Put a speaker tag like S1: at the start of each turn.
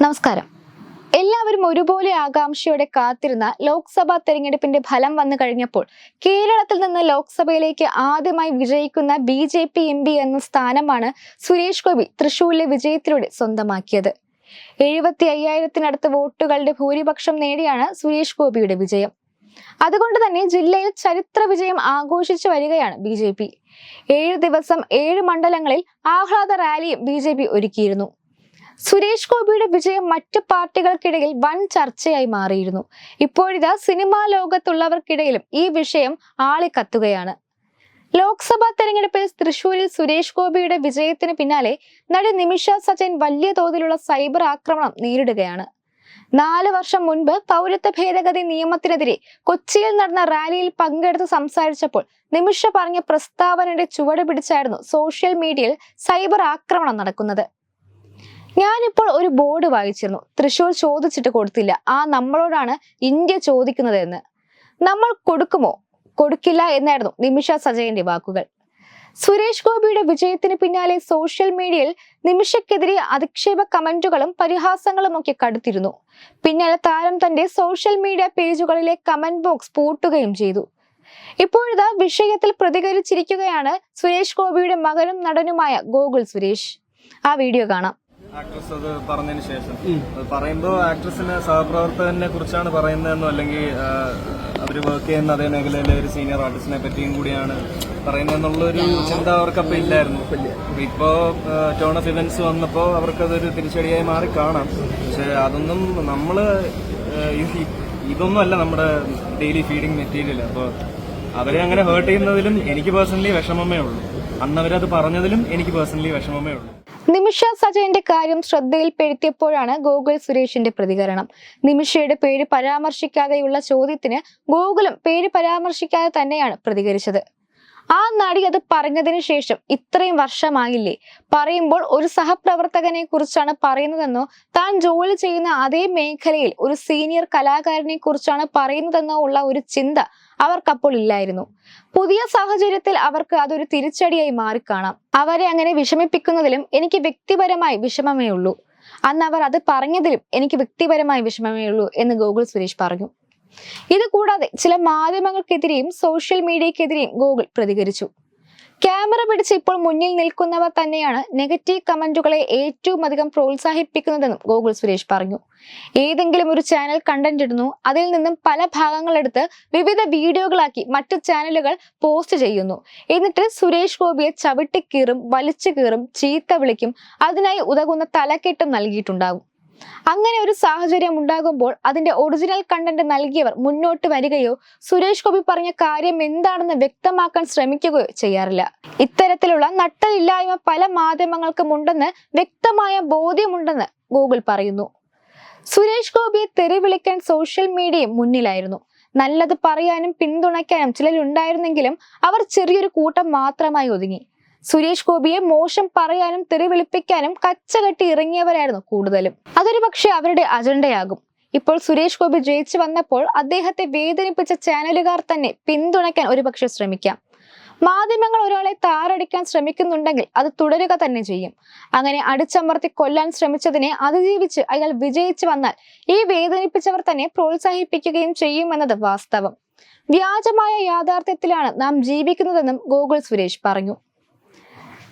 S1: നമസ്കാരം. എല്ലാവരും ഒരുപോലെ ആകാംക്ഷയോടെ കാത്തിരുന്ന ലോക്സഭാ തെരഞ്ഞെടുപ്പിന്റെ ഫലം വന്നു കഴിഞ്ഞപ്പോൾ കേരളത്തിൽ നിന്ന് ലോക്സഭയിലേക്ക് ആദ്യമായി വിജയിക്കുന്ന B J P M P എന്ന സ്ഥാനമാണ് സുരേഷ് ഗോപി തൃശൂരിലെ വിജയത്തിലൂടെ സ്വന്തമാക്കിയത്. എഴുപത്തി അയ്യായിരത്തിനടുത്ത് വോട്ടുകളുടെ ഭൂരിപക്ഷം നേടിയാണ് സുരേഷ് ഗോപിയുടെ വിജയം. അതുകൊണ്ട് തന്നെ ജില്ലയിൽ ചരിത്ര വിജയം ആഘോഷിച്ചു വരികയാണ് ബി ജെ പി. ഏഴ് ദിവസം ഏഴ് മണ്ഡലങ്ങളിൽ ആഹ്ലാദ റാലിയും ബി ജെ പി ഒരുക്കിയിരുന്നു. സുരേഷ് ഗോപിയുടെ വിജയം മറ്റു പാർട്ടികൾക്കിടയിൽ വൻ ചർച്ചയായി മാറിയിരുന്നു. ഇപ്പോഴിതാ സിനിമാ ലോകത്തുള്ളവർക്കിടയിലും ഈ വിഷയം ആളിക്കത്തുകയാണ്. ലോക്സഭാ തെരഞ്ഞെടുപ്പിൽ തൃശൂരിൽ സുരേഷ് ഗോപിയുടെ വിജയത്തിന് പിന്നാലെ നടി നിമിഷ സജൻ വലിയ തോതിലുള്ള സൈബർ ആക്രമണം നേരിടുകയാണ്. നാല് വർഷം മുൻപ് പൗരത്വ ഭേദഗതി നിയമത്തിനെതിരെ കൊച്ചിയിൽ നടന്ന റാലിയിൽ പങ്കെടുത്ത് സംസാരിച്ചപ്പോൾ നിമിഷ പറഞ്ഞ പ്രസ്താവനയുടെ ചുവട് പിടിച്ചായിരുന്നു സോഷ്യൽ മീഡിയയിൽ സൈബർ ആക്രമണം നടക്കുന്നത്. ഞാനിപ്പോൾ ഒരു ബോർഡ് വായിച്ചിരുന്നു. തൃശൂർ ചോദിച്ചിട്ട് കൊടുത്തില്ല. ആ നമ്മളോടാണ് ഇന്ത്യ ചോദിക്കുന്നത് എന്ന് നമ്മൾ കൊടുക്കുമോ? കൊടുക്കില്ല എന്നായിരുന്നു നിമിഷ സജയന്റെ വാക്കുകൾ. സുരേഷ് ഗോപിയുടെ വിജയത്തിന് പിന്നാലെ സോഷ്യൽ മീഡിയയിൽ നിമിഷക്കെതിരെ അധിക്ഷേപ കമന്റുകളും പരിഹാസങ്ങളും ഒക്കെ കടുത്തിരുന്നു. പിന്നാലെ താരം തന്റെ സോഷ്യൽ മീഡിയ പേജുകളിലെ കമന്റ് ബോക്സ് പൂട്ടുകയും ചെയ്തു. ഇപ്പോഴിതാ വിഷയത്തിൽ പ്രതികരിച്ചിരിക്കുകയാണ് സുരേഷ് ഗോപിയുടെ മകനും നടനുമായ ഗോകുൽ സുരേഷ്. ആ വീഡിയോ കാണാം.
S2: ആക്ട്രസ് അത് പറഞ്ഞതിന് ശേഷം. പറയുമ്പോൾ ആക്ട്രസിന് സഹപ്രവർത്തകനെ കുറിച്ചാണ് പറയുന്നതെന്നോ അല്ലെങ്കിൽ അവർ അവർ വർക്ക് ചെയ്യുന്ന അതേ മേഖലയിലെ ഒരു സീനിയർ ആർട്ടിസ്റ്റിനെ പറ്റിയും കൂടിയാണ് പറയുന്നതെന്നുള്ളൊരു ചിന്ത അവർക്കപ്പോൾ ഇല്ലായിരുന്നു. ഇപ്പോ ടേൺ ഓഫ് ഇവന്റ്സ് വന്നപ്പോൾ അവർക്കതൊരു തിരിച്ചടിയായി മാറി കാണാം. പക്ഷെ അതൊന്നും നമ്മൾ ഇതൊന്നുമല്ല ഇതൊന്നും അല്ല നമ്മുടെ ഡെയിലി ഫീഡിങ് മെറ്റീരിയൽ അപ്പോൾ അവരെ അങ്ങനെ ഹേർട്ട് ചെയ്യുന്നതിലും എനിക്ക് പേഴ്സണലി വിഷമമേ ഉള്ളൂ. അന്ന് അവരത് പറഞ്ഞതിലും എനിക്ക് പേഴ്സണലി വിഷമമേ ഉള്ളൂ.
S1: നിമിഷ സജയന്റെ കാര്യം ശ്രദ്ധയിൽപ്പെടുത്തിയപ്പോഴാണ് ഗോകുൽ സുരേഷിന്റെ പ്രതികരണം. നിമിഷയുടെ പേര് പരാമർശിക്കാതെയുള്ള ചോദ്യത്തിന് ഗോകുലും പേര് പരാമർശിക്കാതെ തന്നെയാണ് പ്രതികരിച്ചത്. ആ നടി അത് പറഞ്ഞതിന് ശേഷം ഇത്രയും വർഷമായില്ലേ? പറയുമ്പോൾ ഒരു സഹപ്രവർത്തകനെ കുറിച്ചാണ് പറയുന്നതെന്നോ താൻ ജോലി ചെയ്യുന്ന അതേ മേഖലയിൽ ഒരു സീനിയർ കലാകാരനെ കുറിച്ചാണ് പറയുന്നതെന്നോ ഉള്ള ഒരു ചിന്ത അവർക്കപ്പോൾ ഇല്ലായിരുന്നു. പുതിയ സാഹചര്യത്തിൽ അവർക്ക് അതൊരു തിരിച്ചടിയായി മാറിക്കാണാം. അവരെ അങ്ങനെ വിഷമിപ്പിക്കുന്നതിലും എനിക്ക് വ്യക്തിപരമായി വിഷമമേ ഉള്ളൂ. അന്ന് അവർ അത് പറഞ്ഞതിലും എനിക്ക് വ്യക്തിപരമായി വിഷമമേ ഉള്ളൂ എന്ന് ഗോകുൽ സുരേഷ് പറഞ്ഞു. ഇത് കൂടാതെ ചില മാധ്യമങ്ങൾക്കെതിരെയും സോഷ്യൽ മീഡിയക്കെതിരെയും ഗൂഗിൾ പ്രതികരിച്ചു. ക്യാമറ പിടിച്ച് ഇപ്പോൾ മുന്നിൽ നിൽക്കുന്നവർ തന്നെയാണ് നെഗറ്റീവ് കമന്റുകളെ ഏറ്റവും അധികം പ്രോത്സാഹിപ്പിക്കുന്നതെന്നും ഗൂഗിൾ സുരേഷ് പറഞ്ഞു. ഏതെങ്കിലും ഒരു ചാനൽ കണ്ടന്റ് ഇടുന്നു അതിൽ നിന്നും പല ഭാഗങ്ങളെടുത്ത് വിവിധ വീഡിയോകളാക്കി മറ്റു ചാനലുകൾ പോസ്റ്റ് ചെയ്യുന്നു. എന്നിട്ട് സുരേഷ് ഗോപിയെ ചവിട്ടിക്കീറും വലിച്ചു കീറും ചീത്ത വിളിക്കും അതിനായി ഉതകുന്ന തലക്കെട്ടും നൽകിയിട്ടുണ്ടാകും. അങ്ങനെ ഒരു സാഹചര്യം ഉണ്ടാകുമ്പോൾ അതിന്റെ ഒറിജിനൽ കണ്ടന്റ് നൽകിയവർ മുന്നോട്ട് വരികയോ സുരേഷ് ഗോപി പറഞ്ഞ കാര്യം എന്താണെന്ന് വ്യക്തമാക്കാൻ ശ്രമിക്കുകയോ ചെയ്യാറില്ല. ഇത്തരത്തിലുള്ള നട്ടലില്ലായ്മ പല മാധ്യമങ്ങൾക്കും ഉണ്ടെന്ന് വ്യക്തമായ ബോധ്യമുണ്ടെന്ന് ഗൂഗിൾ പറയുന്നു. സുരേഷ് ഗോപിയെ തെറിവിളിക്കാൻ സോഷ്യൽ മീഡിയയും മുന്നിലായിരുന്നു. നല്ലത് പറയാനും പിന്തുണയ്ക്കാനും ചിലരുണ്ടായിരുന്നെങ്കിലും അവർ ചെറിയൊരു കൂട്ടം മാത്രമായി ഒതുങ്ങി. സുരേഷ് ഗോപിയെ മോശം പറയാനും തെറിവിളിപ്പിക്കാനും കച്ചകെട്ടി ഇറങ്ങിയവരായിരുന്നു കൂടുതലും. അതൊരു പക്ഷേ അവരുടെ അജണ്ടയാകും. ഇപ്പോൾ സുരേഷ് ഗോപി ജയിച്ചു വന്നപ്പോൾ അദ്ദേഹത്തെ വേദനിപ്പിച്ച ചാനലുകാർ തന്നെ പിന്തുണയ്ക്കാൻ ഒരുപക്ഷെ ശ്രമിക്കാം. മാധ്യമങ്ങൾ ഒരാളെ താറടിക്കാൻ ശ്രമിക്കുന്നുണ്ടെങ്കിൽ അത് തുടരുക തന്നെ ചെയ്യും. അങ്ങനെ അടിച്ചമർത്തി കൊല്ലാൻ ശ്രമിച്ചതിനെ അതിജീവിച്ച് അയാൾ വിജയിച്ചു വന്നാൽ ഈ വേദനിപ്പിച്ചവർ തന്നെ പ്രോത്സാഹിപ്പിക്കുകയും ചെയ്യുമെന്നത് വാസ്തവം. വ്യാജമായ യാഥാർത്ഥ്യത്തിലാണ് നാം ജീവിക്കുന്നതെന്നും ഗോകുൽ സുരേഷ് പറഞ്ഞു.